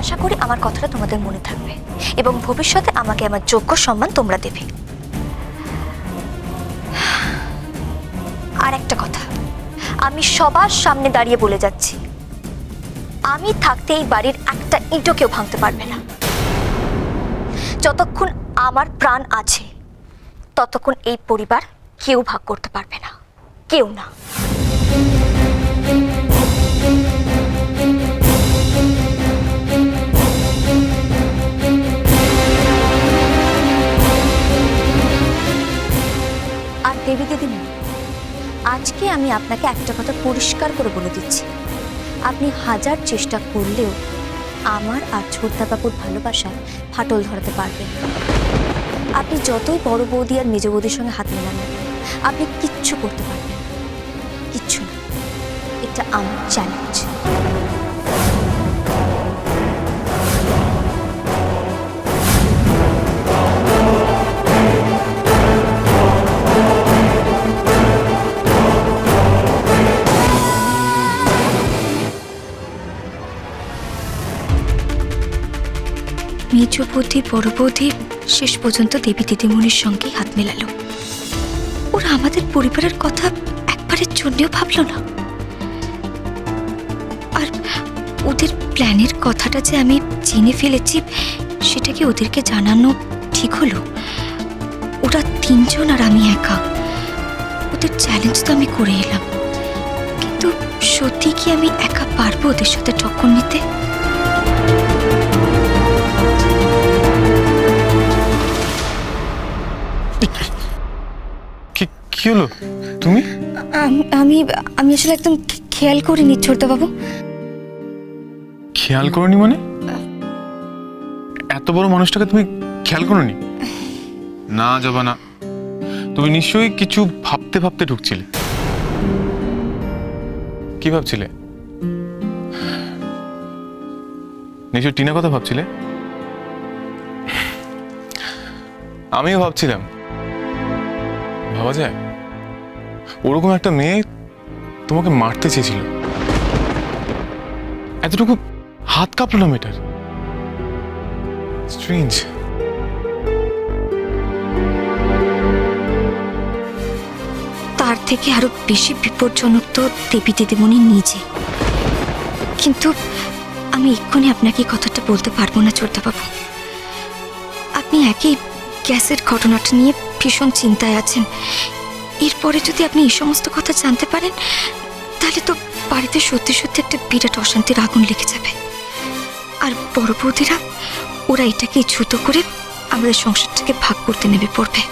আশা করি আমার কথাটা তোমাদের মনে থাকবে এবং ভবিষ্যতে আমাকে আমার যোগ্য সম্মান তোমরা দেবে। আর একটা কথা, আমি সবার সামনে দাঁড়িয়ে বলে যাচ্ছি, আমি থাকতে এই বাড়ির একটা ইঁটো কেউ ভাঙতে পারবে না। যতক্ষণ আমার প্রাণ আছে, ততক্ষণ এই পরিবার কেউ ভাগ করতে পারবে না, কেউ না। আর দেবী দিদিমণি আজকে আমি আপনাকে একটা কথা পরিষ্কার করে বলে দিচ্ছি। আপনি হাজার চেষ্টা করলেও আমার আর ছোটদাবাবুর ভালোবাসায় ফাটল ধরাতে পারবেন আপনি যতই বড় বৌদি আর মেজ বৌদির সঙ্গে হাত মেলান আপনি কিচ্ছু করতে পারবেন কিচ্ছু না। এটা আমার চ্যালেঞ্জ মেজ বৌদি শেষ পর্যন্ত দেবী দিদিমণির সঙ্গেই হাত মেলালো। ওরা আমাদের পরিবারের কথা একবারের জন্যও ভাবলো না। আর ওদের প্ল্যানের কথাটা যে আমি জেনে ফেলেছি, সেটা কি ওদেরকে জানানো ঠিক হলো? ওরা তিনজন আর আমি একা। ওদের চ্যালেঞ্জ তো আমি করে এলাম। কিন্তু সত্যি কি আমি একা পারব ওদের সাথে টক্কর নিতে? কি হলো? তুমি? আম- আমি আসলে একদম খেয়াল করিনি ছোটবাবু। খেয়াল করনি মানে? এত বড় মানুষটাকে তুমি খেয়াল করনি? না যাবা না। তুমি নিশ্চয়ই কিছু ভাবতে ভাবতে ঢুকছিলে। কি ভাবছিলে? নিশ্চয়ই টিনা কথা ভাবছিলে? আমিও ভাবছিলাম। ভাবা যায়? ওরকম একটা মেয়ে তোমাকে মারতে চেয়েছিল। এতটুকু হাত কাঁপলো না মেয়েটার? স্ট্রেঞ্জ তার থেকে আরও বেশি বিপজ্জনক তো দেবী দিদিমণি নিজে। কিন্তু আমি এক্ষুনি আপনাকে কথাটা বলতে পারব না ছোটবাবু আপনি একই গ্যাসের ঘটনাটা নিয়ে ভীষণ চিন্তায় আছেন। এরপরে যদি আপনি এই সমস্ত কথা জানতে পারেন, তাহলে তো বাড়িতে সত্যি সত্যি একটা বিরাট অশান্তির আগুন লেগে যাবে। আর বড় বৌদিরা ওরা এটাকে ছুতো করে আমাদের সংসারটাকে ভাগ করতে নেমে পড়বে।